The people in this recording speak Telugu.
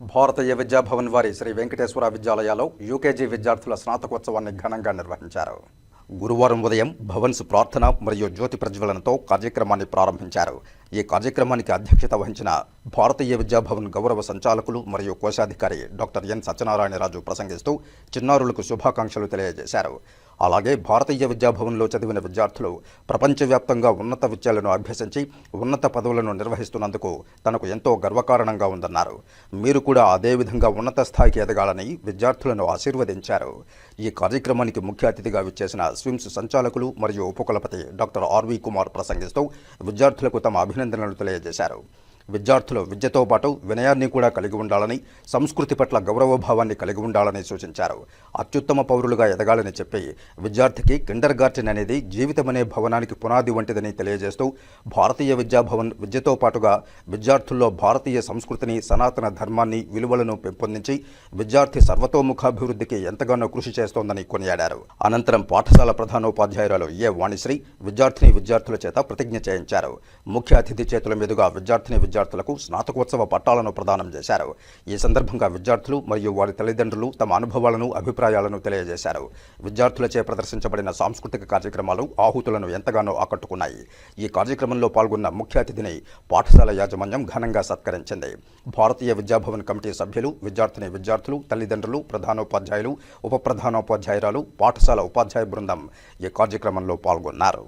భారతీయ విద్యాభవన్ వారి శ్రీ వెంకటేశ్వర విద్యాలయాలో యూకేజీ విద్యార్థుల స్నాతకోత్సవాన్ని ఘనంగా నిర్వహించారు. గురువారం ఉదయం భవన్స్ ప్రార్థన మరియు జ్యోతి ప్రజ్వలనతో కార్యక్రమాన్ని ప్రారంభించారు. ఈ కార్యక్రమానికి అధ్యక్షత వహించిన భారతీయ విద్యాభవన్ గౌరవ సంచాలకులు మరియు కోశాధికారి డాక్టర్ ఎన్ సత్యనారాయణరాజు ప్రసంగిస్తూ చిన్నారులకు శుభాకాంక్షలు తెలియజేశారు. అలాగే భారతీయ విద్యాభవన్లో చదివిన విద్యార్థులు ప్రపంచవ్యాప్తంగా ఉన్నత విద్యలను అభ్యసించి ఉన్నత పదవులను నిర్వహిస్తున్నందుకు తనకు ఎంతో గర్వకారణంగా ఉందన్నారు. మీరు కూడా అదే విధంగా ఉన్నత స్థాయికి ఎదగాలని విద్యార్థులను ఆశీర్వదించారు. ఈ కార్యక్రమానికి ముఖ్య అతిథిగా విచ్చేసిన స్విమ్స్ సంచాలకులు మరియు ఉపకులపతి డాక్టర్ ఆర్వి కుమార్ ప్రసంగిస్తూ విద్యార్థులకు తమ అభినందనలు తెలియజేశారు. విద్యార్థులు విద్యతో పాటు వినయాన్ని కూడా కలిగి ఉండాలని సంస్కృతి పట్ల గౌరవభావాన్ని కలిగి ఉండాలని సూచించారు. అత్యుత్తమ పౌరులుగా ఎదగాలని చెప్పి విద్యార్థికి కిండర్ గార్టెన్ అనేది జీవితమనే భవనానికి పునాది వంటిదని తెలియజేస్తూ భారతీయ విద్యాభవన్ విద్యతో పాటుగా విద్యార్థుల్లో భారతీయ సంస్కృతిని సనాతన ధర్మాన్ని విలువలను పెంపొందించి విద్యార్థి సర్వతోముఖాభివృద్ధికి ఎంతగానో కృషి చేస్తోందని కొనియాడారు. అనంతరం పాఠశాల ప్రధానోపాధ్యాయురాలు ఏ వాణిశ్రీ విద్యార్థిని విద్యార్థుల చేత ప్రతిజ్ఞ చేయించారు. ముఖ్య అతిథి చేతుల మీదుగా విద్యార్థిని విద్యార్థులకు స్నాతకోత్సవ పట్టాలను ప్రదానం చేశారు. ఈ సందర్భంగా విద్యార్థులు మరియు వారి తల్లిదండ్రులు తమ అనుభవాలను అభిప్రాయాలను తెలియజేశారు. విద్యార్థులచే ప్రదర్శించబడిన సాంస్కృతిక కార్యక్రమాలు ఆహుతులను ఎంతగానో ఆకట్టుకున్నాయి. ఈ కార్యక్రమంలో పాల్గొన్న ముఖ్య అతిథిని పాఠశాల యాజమాన్యం ఘనంగా సత్కరించింది. భారతీయ విద్యాభవన్ కమిటీ సభ్యులు విద్యార్థిని విద్యార్థులు తల్లిదండ్రులు ప్రధానోపాధ్యాయులు ఉప ప్రధానోపాధ్యాయురాలు పాఠశాల ఉపాధ్యాయ బృందం ఈ కార్యక్రమంలో పాల్గొన్నారు.